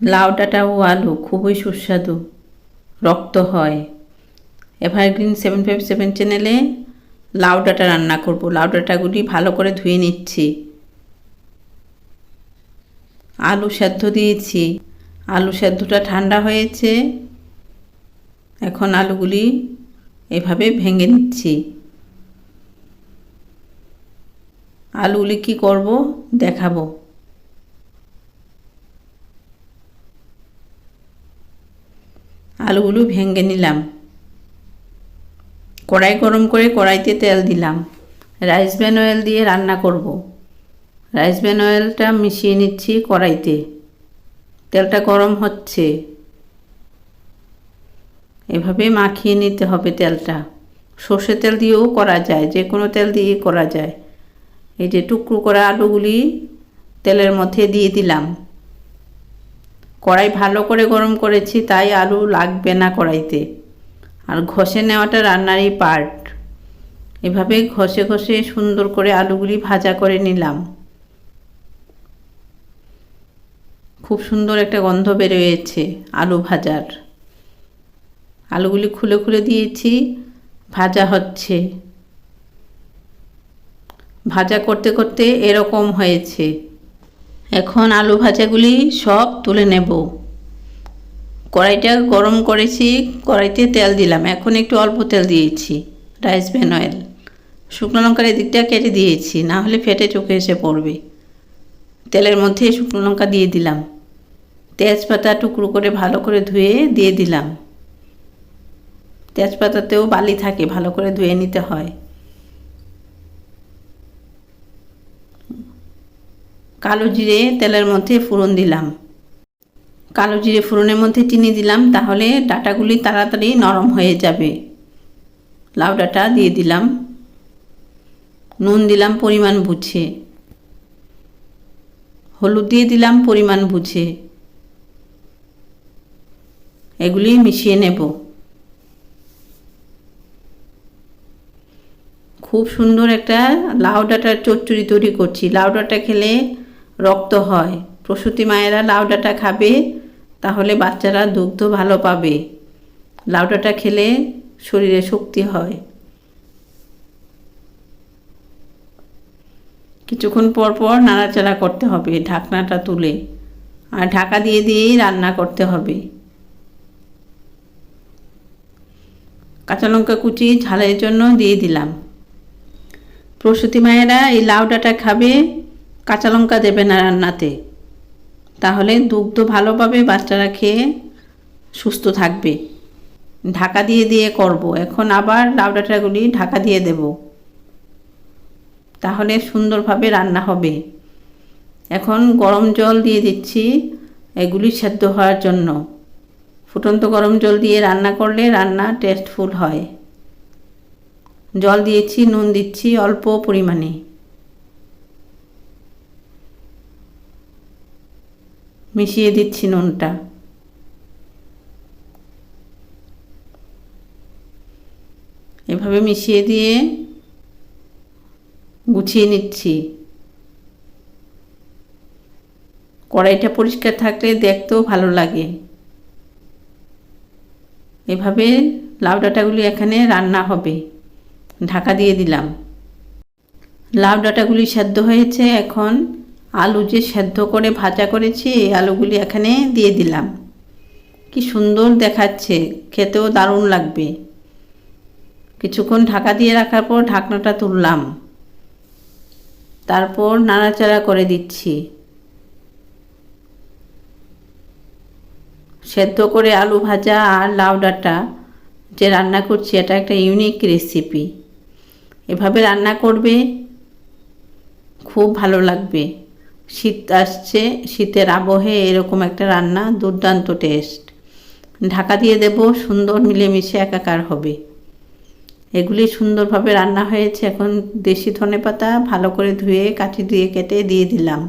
লাউ ডাঁটা ও আলু, খুবই সুস্বাদু, রক্ত হয়। এভারগ্রিন সেভেন ফাইভ সেভেন চ্যানেলে লাউ ডাঁটা রান্না করব। লাউ ডাঁটাগুলি ভালো করে ধুয়ে নিচ্ছি। আলু সেদ্ধ দিয়েছি। আলু সেদ্ধটা ঠান্ডা হয়েছে। এখন আলুগুলি এভাবে ভেঙে নিচ্ছি। আলুগুলি কি করব? দেখাবো। আলুগুলো ভেঙে নিলাম। কড়াই গরম করে কড়াইতে তেল দিলাম। রাইস ব্যান অয়েল দিয়ে রান্না করব। রাইস ব্যান অয়েলটা মিশিয়ে নিচ্ছি কড়াইতে। তেলটা গরম হচ্ছে। এভাবে মাখিয়ে নিতে হবে তেলটা। সর্ষে তেল দিয়েও করা যায় যে কোনো তেল দিয়ে করা যায়। এই যে টুকরো করা আলুগুলি তেলের মধ্যে দিয়ে দিলাম। কড়াই ভালো করে গরম করেছি, তাই আলু লাগবে না কড়াইতে। আর ঘষে নেওয়াটা রান্নারই পার্ট এভাবে ঘষে ঘষে সুন্দর করে আলুগুলি ভাজা করে নিলাম। খুব সুন্দর একটা গন্ধ বেরোয়েছে আলু ভাজার। আলুগুলি খুলে খুলে দিয়েছি, ভাজা হচ্ছে। ভাজা করতে করতে এরকম হয়েছে। এখন আলু ভাজাগুলি সব তুলে নেব। কড়াইটা গরম করেছি, কড়াইতে তেল দিলাম। এখন একটু অল্প তেল দিয়েছি, রাইস ব্যান অয়েল। শুকনো লঙ্কার এদিকটা কেটে দিয়েছি, না হলে ফেটে চোখে এসে পড়বে। তেলের মধ্যে শুকনো লঙ্কা দিয়ে দিলাম। তেজপাতা টুকরো করে ভালো করে ধুয়ে দিয়ে দিলাম। তেজপাতাতেও বালি থাকে, ভালো করে ধুয়ে নিতে হয়। কালো জিরে তেলের মধ্যে ফোড়ন দিলাম। কালো জিরে ফোড়নের মধ্যে চিনি দিলাম, তাহলে ডাটাগুলি তাড়াতাড়ি নরম হয়ে যাবে। লাউ ডাটা দিয়ে দিলাম। নুন দিলাম পরিমাণ বুঝে। হলুদ দিয়ে দিলাম পরিমাণ বুঝে। এগুলি মিশিয়ে নেব। খুব সুন্দর একটা লাউ ডাঁটার চচ্চড়ি তৈরি করছি। লাউ ডাঁটা খেলে রক্ত হয়। প্রসূতি মায়েরা লাউ ডাঁটা খাবে, তাহলে বাচ্চারা দুগ্ধ ভালো পাবে। লাউ ডাঁটা খেলে শরীরে শক্তি হয়। কিছুক্ষণ পর পর নাড়াচাড়া করতে হবে, ঢাকনাটা তুলে। আর ঢাকা দিয়ে দিয়েই রান্না করতে হবে। কাঁচা লঙ্কা কুচি ঝালের জন্য দিয়ে দিলাম। প্রসূতি মায়েরা এই লাউ ডাঁটা খাবে কাঁচা লঙ্কা দেবে না রান্নাতে। তাহলে দুগ্ধ ভালোভাবে বাচ্চারা খেয়ে সুস্থ থাকবে। ঢাকা দিয়ে দিয়ে করব। এখন আবার লাউ ডাঁটাগুলি ঢাকা দিয়ে দেব। তাহলে সুন্দরভাবে রান্না হবে। এখন গরম জল দিয়ে দিচ্ছি এগুলি সেদ্ধ হওয়ার জন্য। ফুটন্ত গরম জল দিয়ে রান্না করলে রান্না টেস্টফুল হয়। জল দিয়েছি, নুন দিচ্ছি অল্প পরিমাণে। মিশিয়ে দিচ্ছি নুনটা। এভাবে মিশিয়ে দিয়ে গুছিয়ে নিচ্ছি। কড়াইটা পরিষ্কার থাকলে দেখতেও ভালো লাগে। এভাবে লাউ ডাঁটাগুলি এখানে রান্না হবে। ঢাকা দিয়ে দিলাম। লাউ ডাঁটাগুলি সেদ্ধ হয়েছে এখন আলু যে সেদ্ধ করে ভাজা করেছি, এই আলুগুলি এখানে দিয়ে দিলাম। কি সুন্দর দেখাচ্ছে, খেতেও দারুণ লাগবে। কিছুক্ষণ ঢাকা দিয়ে রাখার পর ঢাকনাটা তুললাম। তারপর নাড়াচাড়া করে দিচ্ছি। সেদ্ধ করে আলু ভাজা আর লাউ ডাঁটা যে রান্না করছি, এটা একটা ইউনিক রেসিপি। এভাবে রান্না করবে, খুব ভালো লাগবে। শীত আসছে, শীতের আবহে এরকম একটা রান্না, দুর্দান্ত টেস্ট ঢাকা দিয়ে দেব সুন্দর মিলেমিশে একাকার হবে। এগুলি সুন্দরভাবে রান্না হয়েছে, এখন দেশি ধনে পাতা ভালো করে ধুয়ে কাঠি দিয়ে কেটে দিয়ে দিলাম।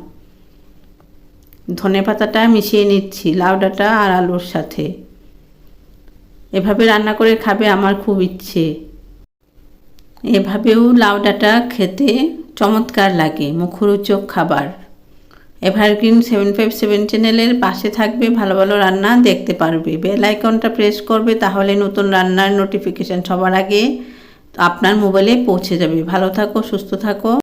ধনে পাতাটা মিশিয়ে নিচ্ছি লাউ ডাঁটা আর আলুর সাথে। এভাবে রান্না করে খাবে আমার খুব ইচ্ছে। এভাবেও লাউ ডাঁটা খেতে চমৎকার লাগে, মুখরোচক খাবার। এভারগ্রিন সেভেন ফাইভ সেভেন চ্যানেলের পাশে থাকবে ভালো ভালো রান্না দেখতে পারবে। বেল আইকনটা প্রেস করবে, তাহলে নতুন রান্নার নোটিফিকেশান সবার আগে আপনার মোবাইলে পৌঁছে যাবে। ভালো থাকো, সুস্থ থাকো।